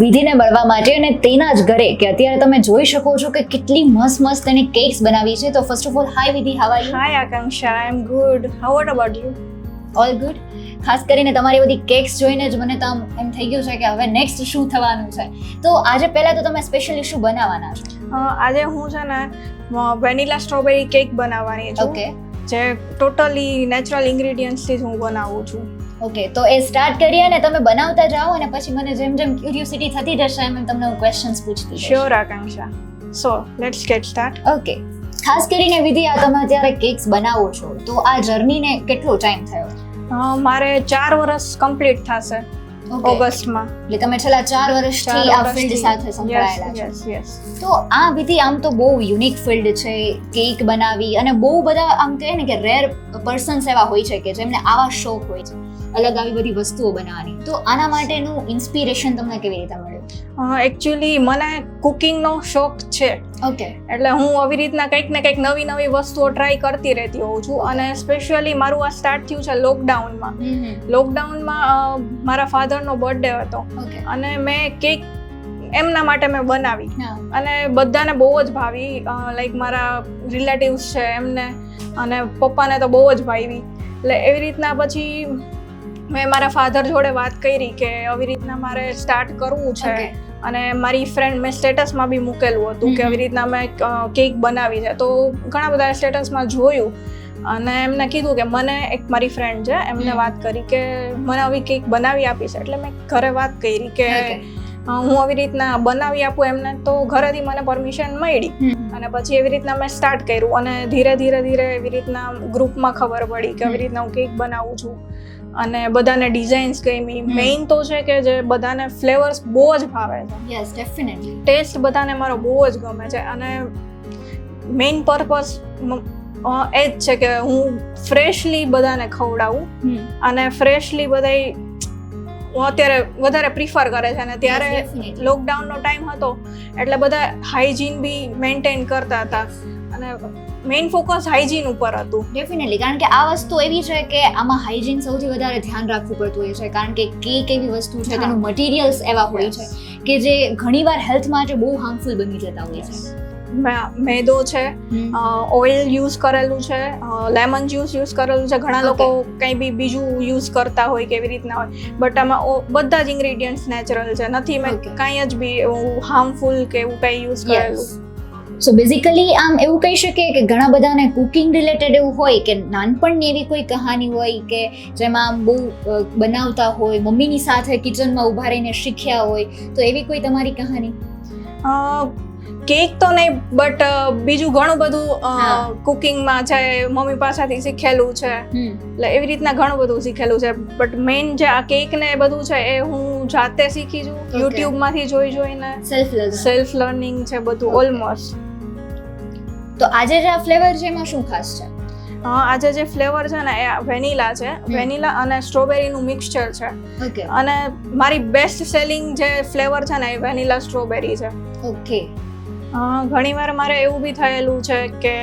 વિધિને મળવા માટે અને તેના જ ઘરે કે અત્યારે તમે જોઈ શકો છો કે કેટલી મસ્ત મસ્ત એને કેક્સ બનાવી છે. તો first of all hi Vidhi how are you hi Akanksha I am good how what about you all good ખાસ કરીને તમારી બધી કેક્સ જોઈને જ મને તો એમ થઈ ગયું છે કે હવે નેક્સ્ટ શું થવાનું છે. તો આજે પહેલા તો તમે સ્પેશિયલી શું બનાવવાના છો. આજે હું છે ને વેનીલા સ્ટ્રોબેરી કેક બનાવવાની છું. ઓકે જે ટોટલી નેચરલ ઇન્ગ્રેડિયન્ટ્સથી જ હું બનાવું છું. ઓકે તો એ સ્ટાર્ટ કરીએ અને તમે બનાવતા જાઓ અને પછી મને જેમ જેમ ક્યુરિયોસિટી થતી જશે એમ એમ તમને હું questions પૂછતી. Sure Akanksha so let's get start okay ખાસ કરીને વિધિ આ તમે અત્યારે કેક્સ બનાવો છો તો આ જર્નીને કેટલો ટાઈમ થયો મારે ચાર વર્ષ કમ્પ્લીટ થશે. ઓગસ્ટમાં. એટલે તમે છેલ્લા ચાર વર્ષથી આ ફિલ્ડ સાથે સંકળાયેલા છો. તો આ વિધિ આમ તો બહુ યુનિક ફિલ્ડ છે કેક બનાવી અને બહુ બધા આમ કહે ને કે રેર પર્સન્સ એવા હોય છે કે જેમને આવા શોખ હોય છે. અલગ આવી બધી વસ્તુઓ બનાવવાની. તો આના માટેનું ઇન્સ્પિરેશન તમને કેવી રીતે મળ્યું? એકચ્યુઅલી મને કુકિંગનો શોખ છે. ઓકે એટલે હું આવી રીતના કંઈક ને કંઈક નવી નવી વસ્તુઓ ટ્રાય કરતી રહેતી હોઉં છું. અને સ્પેશિયલી મારું આ સ્ટાર્ટ થયું છે લોકડાઉનમાં લોકડાઉનમાં મારા ફાધરનો બર્થડે હતો. અને મેં કેક એમના માટે મેં બનાવી. અને બધાને બહુ જ ભાવી લાઈક મારા રિલેટિવ્સ છે એમને. અને પપ્પાને તો બહુ જ ભાવી. એટલે એવી રીતના પછી મેં મારા ફાધર જોડે વાત કરી કે આવી રીતના મારે સ્ટાર્ટ કરવું છે. અને મારી ફ્રેન્ડ મેં સ્ટેટસમાં બી મૂકેલું હતું કે. આવી રીતના મેં કેક બનાવી છે. તો ઘણા બધા સ્ટેટસમાં જોયું. અને એમને કીધું કે મને એક મારી ફ્રેન્ડ છે એમને વાત કરી કે મને આવી કેક બનાવી આપીશ એટલે મેં ઘરે વાત કરી કે હું આવી રીતના બનાવી આપું એમને. તો ઘરેથી મને પરમિશન મળી. અને પછી એવી રીતના મેં સ્ટાર્ટ કર્યું. અને ધીરે ધીરે ધીરે એવી રીતના ગ્રુપમાં ખબર પડી કે આવી રીતના હું કેક બનાવું છું. અને બધાને ડિઝાઇન્સ ગમી મેઇન તો છે કે જે બધાને ફ્લેવર્સ બહુ જ ભાવે છે. યસ ડેફિનેટલી ટેસ્ટ બધાને મારો બહુ જ ગમે છે. અને મેઇન પર્પસ એ જ છે કે હું ફ્રેશલી બધાને ખવડાવું. અને ફ્રેશલી બધાય હું અત્યારે વધારે પ્રિફર કરે છે. અને ત્યારે લોકડાઉનનો ટાઈમ હતો એટલે બધા હાઇજીન બી મેન્ટેન કરતા હતા. અને મેઇન ફોકસ હાઇજીન ઉપર હતું. ડેફિનેટલી કારણ કે આ વસ્તુ એવી છે કે આમાં હાઇજીન સૌથી વધારે ધ્યાન રાખવું પડતું હોય છે કારણ કે કેક એવી વસ્તુ છે તેનું મટીરિયલ્સ એવા હોય છે કે જે ઘણીવાર હેલ્થ માટે બહુ હાર્મફુલ બની જતા હોય છે. મેદો છે ઓઇલ યુઝ કરેલું છે લેમન જ્યુસ યુઝ કરેલું છે. ઘણા લોકો કંઈ બી બીજું યુઝ કરતા હોય કે એવી રીતના હોય. બટ આમાં બધા જ ઇન્ગ્રેડિયન્ટ્સ નેચરલ છે. નથી મેં. કાંઈ જ બી એવું હાર્મફુલ કે એવું કંઈ યુઝ કરેલું. સો બેઝિકલી આમ એવું કહી શકીએ કે ઘણા બધાને કુકિંગ રિલેટેડ એવું હોય કે નાનપણની એવી કોઈ કહાની હોય કે જેમાં આમ બહુ બનાવતા હોય મમ્મીની સાથે કિચનમાં ઊભા રહીને શીખ્યા હોય તો એવી કોઈ તમારી કહાની? કેક તો નહીં બટ બીજું ઘણું બધું. કુકિંગમાં છે મમ્મી પાસેથી શીખેલું છે. એટલે એવી રીતના ઘણું બધું શીખેલું છે. બટ મેઇન જે આ કેક ને બધું છે એ હું જાતે શીખી છું. યુટ્યુબમાંથી જોઈ જોઈને. સેલ્ફ સેલ્ફ લર્નિંગ છે બધું ઓલમોસ્ટ તો આજે જે આ ફ્લેવર છે એમાં શું ખાસ છે? આજે જે ફ્લેવર છે ને એ વેનીલા છે. વેનીલા અને સ્ટ્રોબેરીનું મિક્સચર છે. ઓકે અને મારી બેસ્ટ સેલિંગ જે ફ્લેવર છે ને એ વેનીલા સ્ટ્રોબેરી છે. ઓકે ઘણીવાર મારે એવું બી થયેલું છે કે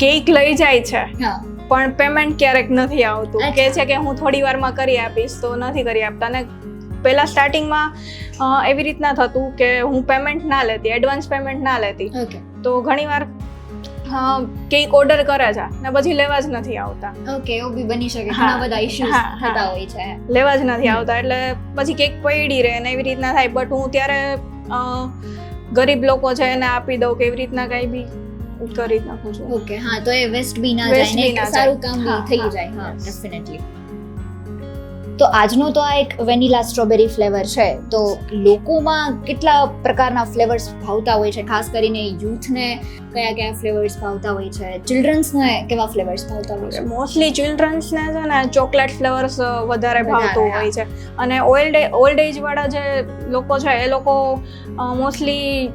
કેક લઈ જાય છે હા. પણ પેમેન્ટ ક્યારેક નથી આવતું. કે છે કે હું થોડી વારમાં કરી આપીશ તો નથી કરી આપતા. અને પહેલા સ્ટાર્ટિંગમાં એવી રીતના થતું કે હું પેમેન્ટ ના લેતી એડવાન્સ પેમેન્ટ ના લેતી. તો ઘણીવાર કેક ઓર્ડર કરે છે ને પછી લેવા જ નથી આવતા. ઓકે એવું બી બની શકે ઘણા બધા ઇશ્યુઝ. થતા હોય છે. લેવા જ નથી આવતા એટલે પછી કેક પડી રહે ને એવી રીતના થાય. બટ હું ત્યારે ગરીબ લોકો છે એને આપી દઉં કે એવી રીતના કંઈ બી કરી નાખું છું. ઓકે હા તો એ વેસ્ટ બી ના જાય ને સારું કામ થઈ જાય. હા. ડેફિનેટલી તો આજનો તો આ એક વેનીલા સ્ટ્રોબેરી ફ્લેવર છે. તો લોકોમાં કેટલા પ્રકારના ફ્લેવર્સ ભાવતા હોય છે? ખાસ કરીને યુથને કયા કયા ફ્લેવર્સ ભાવતા હોય છે? ચિલ્ડ્રન્સને કેવા ફ્લેવર્સ ભાવતા હોય છે? મોસ્ટલી ચિલ્ડ્રન્સને છે ને ચોકલેટ ફ્લેવર્સ વધારે ભાવતું હોય છે. અને ઓલ્ડ ઓલ્ડ એજ વાળા જે લોકો છે એ લોકો મોસ્ટલી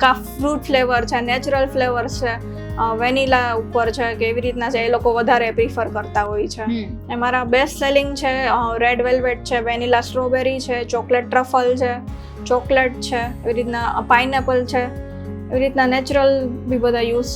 કા ફ્રૂટ ફ્લેવર છે નેચરલ ફ્લેવર્સ છે. વેનીલા ઉપર છે કે એવી રીતના છે એ લોકો વધારે પ્રિફર કરતા હોય છે. એ મારા બેસ્ટ સેલિંગ છે રેડ વેલ્વેટ છે વેનીલા સ્ટ્રોબેરી છે ચોકલેટ ટ્રફલ છે ચોકલેટ છે એવી રીતના પાઇનેપલ છે એવી રીતના નેચરલ બી બધા યુઝ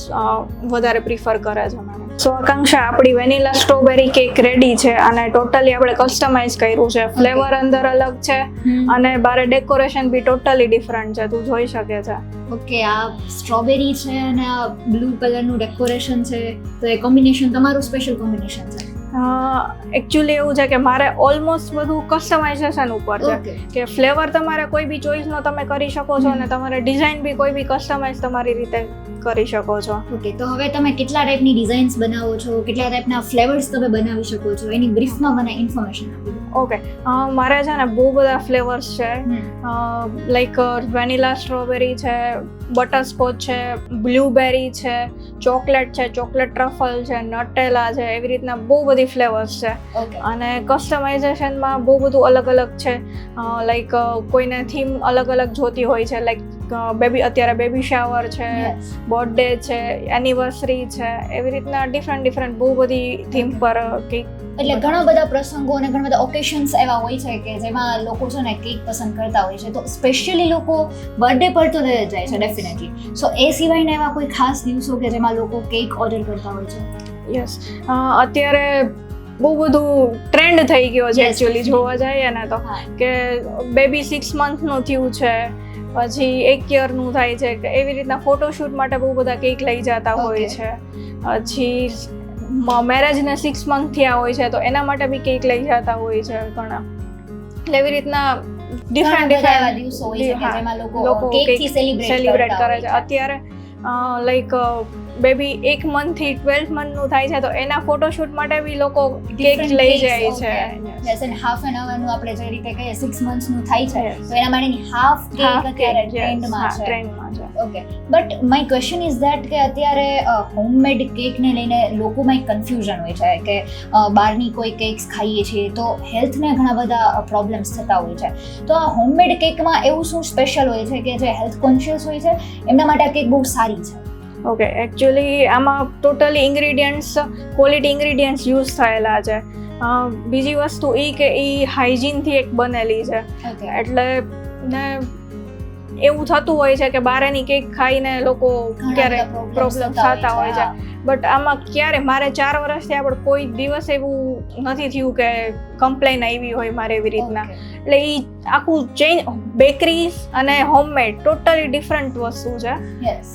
વધારે પ્રિફર કરે છે. સો આકાંક્ષા આપણી વેનીલા સ્ટ્રોબેરી કેક રેડી છે અને ટોટલી આપણે કસ્ટમાઇઝ કર્યું છે. ફ્લેવર અંદર અલગ છે અને બારે ડેકોરેશન બી ટોટલી ડિફરન્ટ છે. તું જોઈ શકે છે. ઓકે આ સ્ટ્રોબેરી છે અને આ બ્લુ કલરનું ડેકોરેશન છે તો એ કોમ્બિનેશન તમારું સ્પેશિયલ કોમ્બિનેશન છે. એકચ્યુઅલી એવું છે કે મારે ઓલમોસ્ટ બધું કસ્ટમાઇઝેશન ઉપર છે. કે ફ્લેવર તમારે કોઈ બી ચોઈસનો તમે કરી શકો છો અને તમારે ડિઝાઇન બી કોઈ બી કસ્ટમાઇઝ તમારી રીતે કરી શકો છો. ઓકે તો હવે તમે કેટલા ટાઈપની ડિઝાઇન્સ બનાવો છો? કેટલા ટાઈપના ફ્લેવર્સ તમે બનાવી શકો છો? એની બ્રીફમાં મને ઇન્ફોર્મેશન આપી ઓકે મારે છે ને બહુ બધા ફ્લેવર્સ છે. લાઈક વેનીલા સ્ટ્રોબેરી છે બટરસ્કોચ છે બ્લ્યુબેરી છે ચોકલેટ છે ચોકલેટ ટ્રફલ છે નટેલા છે એવી રીતના બહુ બધી ફ્લેવર્સ છે. અને કસ્ટમાઇઝેશનમાં બહુ બધું અલગ અલગ છે. લાઈક કોઈને થીમ અલગ અલગ જોતી હોય છે લાઈક બેબી અત્યારે બેબી શાવર છે બર્થડે છે એનિવર્સરી છે એવી રીતના ડિફરન્ટ ડિફરન્ટ બહુ બધી થીમ પર કેક એટલે ઘણા બધા પ્રસંગો અને ઘણા બધા ઓકેશન્સ એવા હોય છે કે જેમાં લોકો છે ને કેક પસંદ કરતા હોય છે. તો સ્પેશિયલી લોકો બર્થડે પર તો રહે જાય છે ડેફિનેટલી સો એ સિવાયના એવા કોઈ ખાસ દિવસો કે જેમાં લોકો કેક ઓર્ડર કરતા હોય છે? યસ અત્યારે બહુ બધું ટ્રેન્ડ થઈ ગયો છે એકચ્યુઅલી જોવા જઈએ ને તો કે બેબી સિક્સ મંથનું થયું છે પછી એક યરનું થાય છે કે એવી રીતના ફોટોશૂટ માટે બહુ બધા કેક લઈ જતા હોય છે. પછી મેરેજને સિક્સ મંથ થયા હોય છે તો એના માટે બી કેક લઈ જતા હોય છે ઘણા. એટલે એવી રીતના ડિફરન્ટ ડિફરન્ટ લોકો લોકો કેક સેલિબ્રેટ સેલિબ્રેટ કરે છે. અત્યારે લાઈક બેબી એક મંથથી ટ્વેલ્થ મંથનું થાય છે તો એના ફોટોશૂટ માટે બી લોકો કેક લઈ જાય છે. યસ એન્ડ હાફ એન અવરનું આપણે જે રીતે કહીએ સિક્સ મંથ્સનું થાય છે તો એના માટેની હાફ કેક અત્યારે ટ્રેન્ડમાં છે. ટ્રેન્ડમાં છે. Okay but my question is that કે અત્યારે હોમમેડ કેકને લઈને લોકોમાં એક કન્ફ્યુઝન હોય છે કે બહારની કોઈ કેક્સ ખાઈએ છીએ તો હેલ્થને ઘણા બધા પ્રોબ્લેમ્સ થતા હોય છે. તો આ હોમમેડ કેકમાં એવું શું સ્પેશિયલ હોય છે કે જે હેલ્થ કોન્શિયસ હોય છે? એમના માટે આ કેક બહુ સારી છે. ઓકે એકચ્યુઅલી આમાં totally ingredients quality ingredients use થયેલા છે. બીજી વસ્તુ એ કે એ હાઇજીનથી એક બનેલી છે. એટલે ને એવું થતું હોય છે કે બારેની કેક ખાઈને લોકો ક્યારે પ્રોબ્લેમ થતા હોય છે. બટ આમાં ક્યારે મારે ચાર વર્ષથી આપણે કોઈ દિવસ એવું નથી થયું કે કમ્પ્લેન આવી હોય મારે એવી રીતના. એટલે એ આખું ચેન્જ બેકરી અને હોમમેડ ટોટલી ડિફરન્ટ વસ્તુ છે. યસ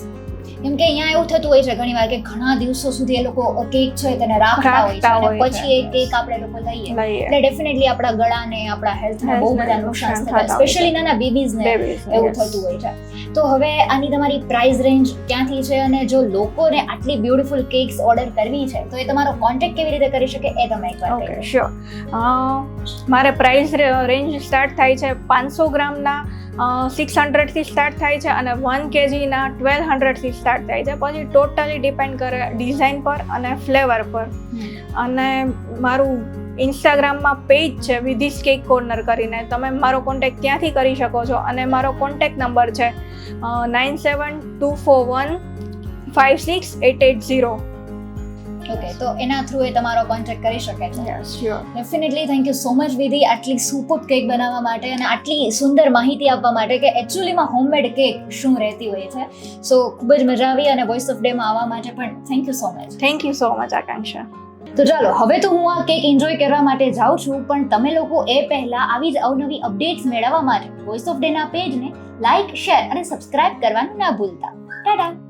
કેમ કે અહીંયા એવું થતું હોય છે ઘણીવાર કે ઘણા દિવસો સુધી એ લોકો કેક છે તેને રાખતા હોય છે અને પછી એ કેક આપણે લોકો લઈએ. એટલે ડેફિનેટલી આપણા ગળાને આપણા હેલ્થને બહુ બધા નુકસાન થતા સ્પેશિયલી નાના બેબીઝને એવું થતું હોય છે. તો હવે આની તમારી પ્રાઇસ રેન્જ ક્યાંથી છે અને જો લોકોને આટલી બ્યુટીફુલ કેક્સ ઓર્ડર કરવી છે તો એ તમારો કોન્ટેક્ટ કેવી રીતે કરી શકે એ તમે એકવાર કહી ઓકે શ્યોર મારે પ્રાઇસ રેન્જ સ્ટાર્ટ થાય છે પાંચસો ગ્રામના સિક્સ હંડ્રેડથી સ્ટાર્ટ થાય છે અને વન કેજીના ટ્વેલ્વ હંડ્રેડથી સ્ટાર્ટ થાય છે. પછી ટોટલી ડિપેન્ડ કરે ડિઝાઇન પર અને ફ્લેવર પર. અને મારું ઇન્સ્ટાગ્રામમાં પેજ છે વિધિસ કેક કોર્નર કરીને. તમે મારો કોન્ટેક ત્યાંથી કરી શકો છો. અને મારો કોન્ટેક નંબર છે nine seven two four one five six eight eight zero okay તો એના થ્રુ એ તમારો કોન્ટેક્ટ કરી શકે છે. Sure definitely thank you so much Vidhi આટલી સુપર કેક બનાવવા માટે અને આટલી સુંદર માહિતી આપવા માટે કે એકચ્યુઅલીમાં હોમમેડ કેક શું રહેતી હોય છે. સો ખૂબ જ મજા આવી અને વોઇસ ઓફ ડેમાં આવવા માટે પણ thank you so much thank you so much Akanksha તો ચાલો હવે તો હું આ કેક એન્જોય કરવા માટે જાઉં છું પણ તમે લોકો એ પહેલા આવી જ અવનવી અપડેટ્સ મેળવવા માટે વોઇસ ઓફ ડેના પેજને લાઇક શેર અને સબસ્ક્રાઇબ કરવાનું ના ભૂલતા. ટાટા!